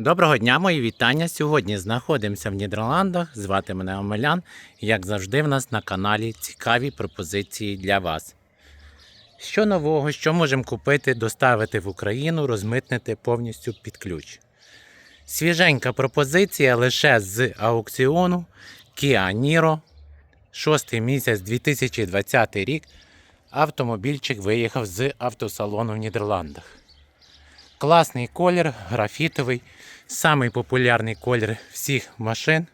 Доброго дня, мої вітання. Сьогодні знаходимося в Нідерландах. Звати мене Омелян. Як завжди, в нас на каналі цікаві пропозиції для вас. Що нового, що можемо купити, доставити в Україну, розмитнити повністю під ключ. Свіженька пропозиція лише з аукціону Kia Niro. Шостий місяць 2020 рік. Автомобільчик виїхав з автосалону в Нідерландах. Класний колір, графітовий. Самий популярний колір всіх машин.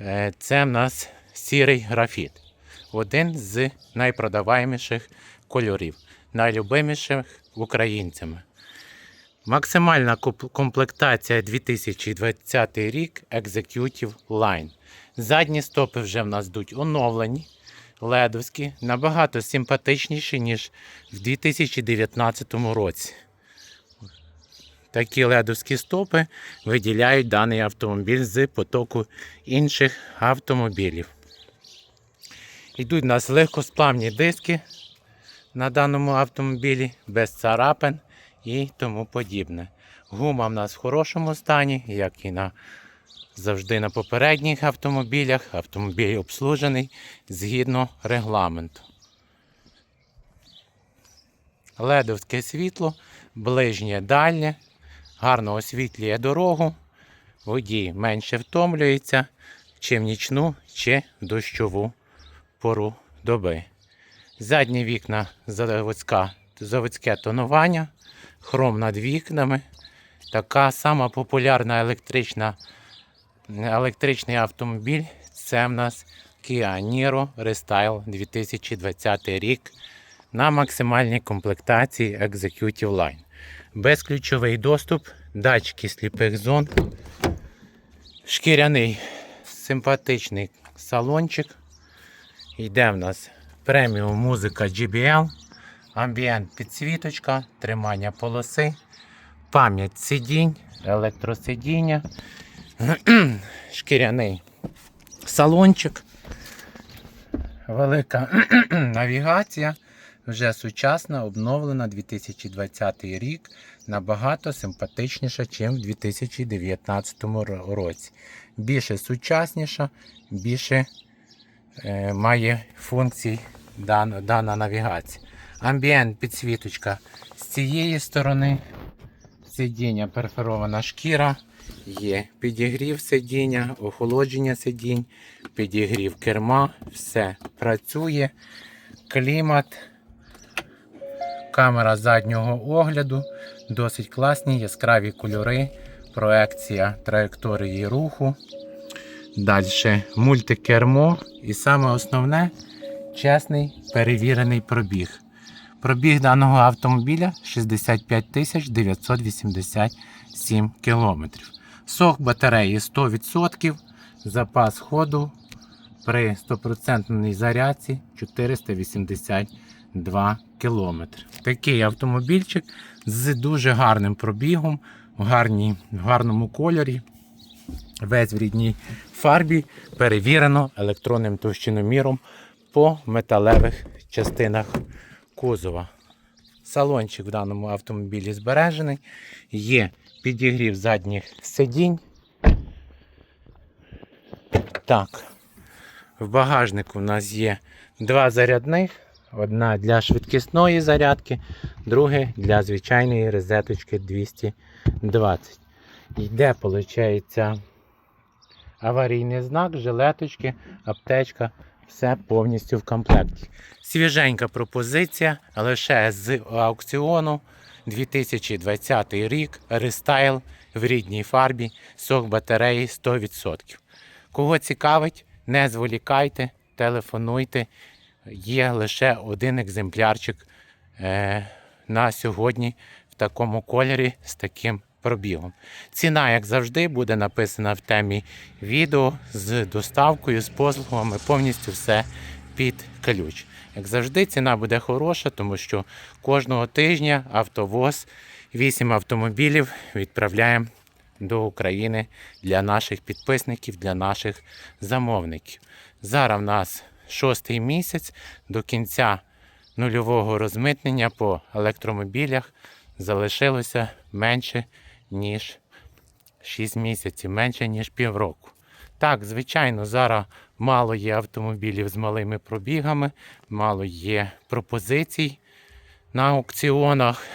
Е, Це в нас сірий графіт. Один з найпродаваєміших кольорів, найлюбиміших українцями. Максимальна комплектація 2020 рік Executive Line. Задні стопи вже в нас йдуть оновлені, ледовські, набагато симпатичніші, ніж в 2019 році. Такі ледовські стопи виділяють даний автомобіль з потоку інших автомобілів. Йдуть у нас легкосплавні диски на даному автомобілі, без царапин і тому подібне. Гума в нас в хорошому стані, як і на завжди на попередніх автомобілях. Автомобіль обслужений згідно регламенту. Ледовське світло, ближнє дальнє, гарно освітлює дорогу, водій менше втомлюється, чи в нічну, чи в дощову пору доби. Задні вікна заводська, заводське тонування, хром над вікнами. Така сама популярна електрична, електричний автомобіль. Це в нас Kia Niro Restyle 2020 рік на максимальній комплектації Executive Line. Безключовий доступ, датчики сліпих зон, шкіряний симпатичний салончик. Йде в нас преміум музика JBL, амбієнт підсвіточка, тримання полоси, пам'ять сидінь, електросидіння, шкіряний салончик, велика навігація, вже сучасна, обновлена 2020 рік, набагато симпатичніша, ніж в 2019 році. Більше сучасніша, більше е, має функцій дана, дана навігація. Амбієнт підсвіточка з цієї сторони. Сидіння перфорована шкіра. Є підігрів сидіння, охолодження сидінь, підігрів керма, все працює. Клімат, камера заднього огляду, досить класні яскраві кольори, проекція траєкторії руху. Далі мультикермо і саме основне чесний перевірений пробіг. Пробіг даного автомобіля 65 987 кілометрів. Сох батареї 100%, запас ходу при 100% зарядці 482 кілометри. Такий автомобільчик з дуже гарним пробігом, в, гарній, в гарному кольорі. Весь в рідній фарбі перевірено електронним товщиноміром по металевих частинах кузова. Салончик в даному автомобілі збережений. Є підігрів задніх сидінь. Так. В багажнику у нас є два зарядних. Одна для швидкісної зарядки, друге для звичайної розеточки 220. Йде, виходить, аварійний знак, жилеточки, аптечка, все повністю в комплекті. Свіженька пропозиція лише з аукціону 2020 рік, рестайл в рідній фарбі, сок батареї 100%. Кого цікавить, не зволікайте, телефонуйте. Є лише один екземплярчик е, на сьогодні в такому кольорі з таким пробігом. Ціна, як завжди, буде написана в темі відео з доставкою, з послугами, повністю все під ключ. Як завжди, ціна буде хороша, тому що кожного тижня автовоз 8 автомобілів відправляємо до України для наших підписників, для наших замовників. Зараз в нас шостий місяць до кінця нульового розмитнення по електромобілях залишилося менше ніж 6 місяців, менше ніж півроку. Так, звичайно, зараз мало є автомобілів з малими пробігами, мало є пропозицій на аукціонах.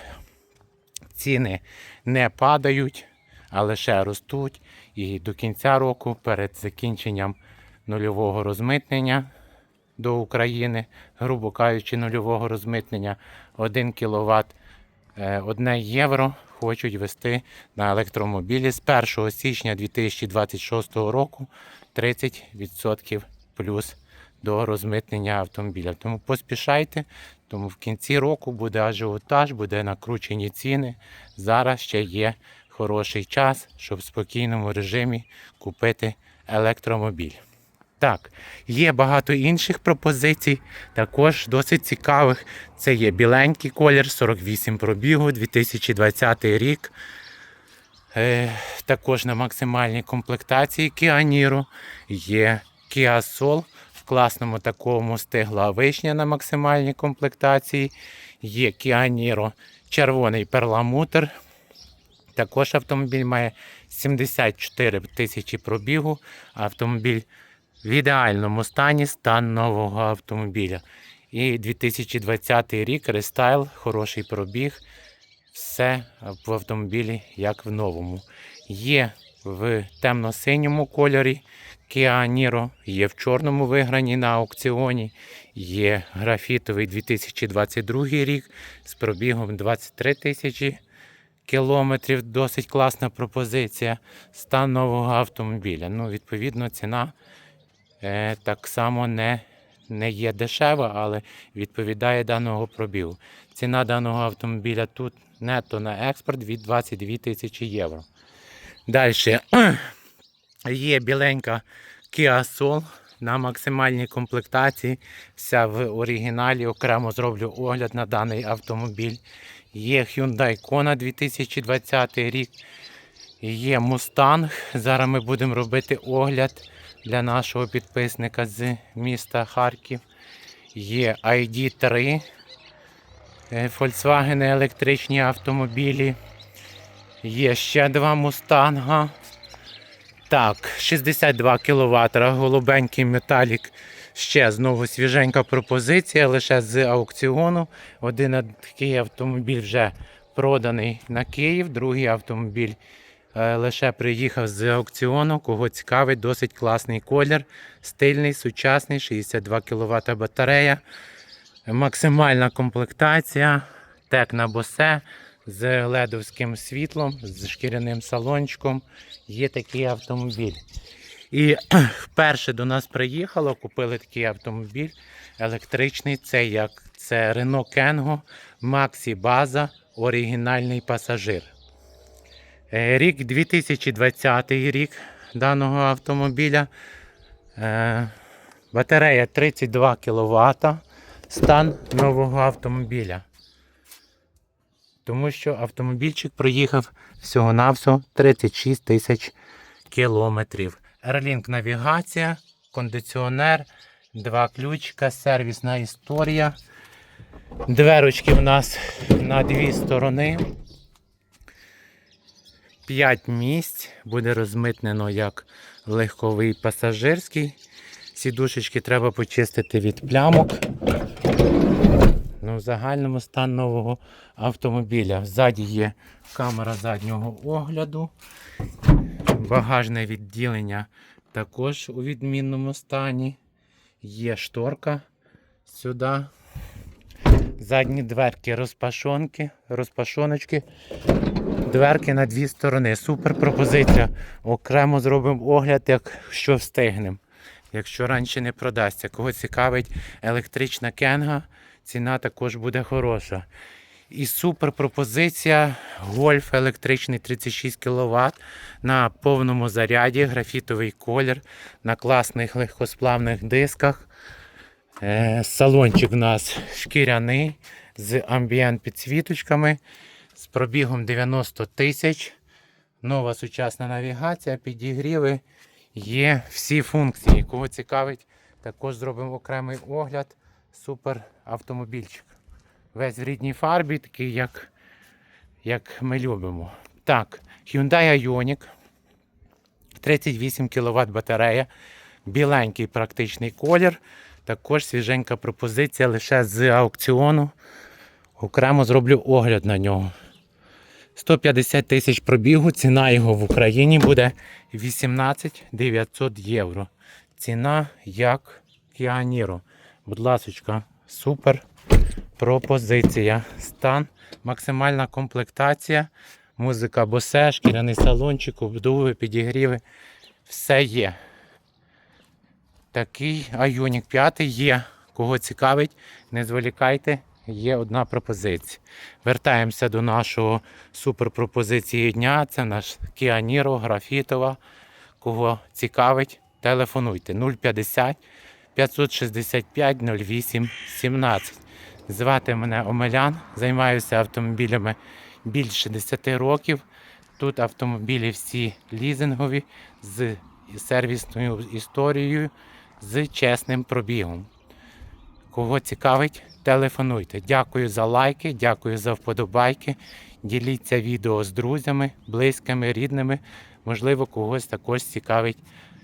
Ціни не падають, а лише ростуть. І до кінця року, перед закінченням нульового розмитнення до України, грубо кажучи, нульового розмитнення, 1 кВт 1 євро хочуть вести на електромобілі з 1 січня 2026 року 30% плюс до розмитнення автомобіля. Тому поспішайте, тому в кінці року буде ажіотаж, буде накручені ціни. Зараз ще є хороший час, щоб в спокійному режимі купити електромобіль. Так, є багато інших пропозицій, також досить цікавих. Це є біленький колір, 48 пробігу, 2020 рік. Е, також на максимальній комплектації Kia Niro є Kia Soul в класному такому стигла вишня на максимальній комплектації. Є Kia Niro червоний перламутр. Також автомобіль має 74 тисячі пробігу. Автомобіль в ідеальному стані стан нового автомобіля. І 2020 рік рестайл, хороший пробіг. Все в автомобілі як в новому. Є в темно-синьому кольорі Kia Niro, є в чорному виграні на аукціоні, є графітовий 2022 рік з пробігом 23 тисячі кілометрів. Досить класна пропозиція. Стан нового автомобіля. Ну, відповідно, ціна так само не, не є дешева, але відповідає даного пробігу. Ціна даного автомобіля тут нетто на експорт від 22 тисячі євро. Далі є біленька Kia Soul на максимальній комплектації. Вся в оригіналі. Окремо зроблю огляд на даний автомобіль. Є Hyundai Kona 2020 рік. Є Mustang. Зараз ми будемо робити огляд для нашого підписника з міста Харків. Є ID3. е, Volkswagen електричні автомобілі. Є ще два мустанга. Так, 62 кВт, голубенький металік. Ще знову свіженька пропозиція, лише з аукціону. Один такий автомобіль вже проданий на Київ, другий автомобіль лише приїхав з аукціону. Кого цікавить, досить класний колір, стильний, сучасний, 62 кВт батарея. Максимальна комплектація, тек на босе з ледовським світлом, з шкіряним салончиком. Є такий автомобіль. І вперше до нас приїхало, купили такий автомобіль електричний. Це як це Renault Kengo Maxi База, оригінальний пасажир. Е, Рік 2020 рік даного автомобіля. Е, Батарея 32 кВт. Стан нового автомобіля. Тому що автомобільчик проїхав всього-навсього 36 тисяч кілометрів. Airlink навігація, кондиціонер, два ключика, сервісна історія. Дверочки в нас на дві сторони. 5 місць. Буде розмитнено як легковий пасажирський. Сідушечки треба почистити від плямок. Ну, в загальному стан нового автомобіля. Ззаді є камера заднього огляду. Багажне відділення також у відмінному стані. Є шторка сюди. Задні дверки розпашонки, розпашоночки. Дверки на дві сторони. Супер пропозиція. Окремо зробимо огляд, якщо встигнемо. Якщо раніше не продасться. Кого цікавить електрична кенга, ціна також буде хороша. І супер пропозиція. Гольф електричний 36 кВт на повному заряді, графітовий колір, на класних легкосплавних дисках. Е, Салончик у нас шкіряний з амбієнт підсвіточками, з пробігом 90 тисяч. Нова сучасна навігація, підігріви. Є всі функції. Кого цікавить, також зробимо окремий огляд. Супер автомобільчик. Весь в рідній фарбі, такий, як, як ми любимо. Так, Hyundai Ioniq 38 кВт батарея, біленький практичний колір. Також свіженька пропозиція лише з аукціону. Окремо зроблю огляд на нього. 150 тисяч пробігу, ціна його в Україні буде 18 900 євро. Ціна як Kia Будь ласочка, супер пропозиція. Стан, максимальна комплектація, музика босе, шкіряний салончик, обдуви, підігріви. Все є. Такий Ioniq 5 є. Кого цікавить, не зволікайте, є одна пропозиція. Вертаємося до нашого суперпропозиції дня. Це наш Kia Niro, графітова. Кого цікавить, телефонуйте 050 565 08 17. Звати мене Омелян, займаюся автомобілями більше 10 років. Тут автомобілі всі лізингові з сервісною історією, з чесним пробігом. Кого цікавить, телефонуйте. Дякую за лайки, дякую за вподобайки. Діліться відео з друзями, близькими, рідними. Можливо, когось також цікавить,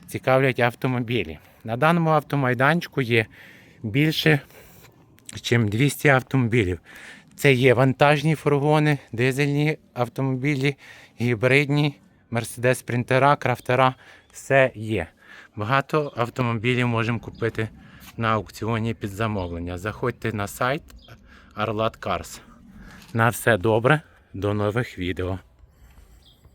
цікавлять автомобілі. На даному автомайданчику є більше, ніж 200 автомобілів. Це є вантажні фургони, дизельні автомобілі, гібридні, мерседес спринтера, крафтера. Все є. Багато автомобілів можемо купити на аукціоні під замовлення. Заходьте на сайт Arlat Cars. На все добре, до нових відео.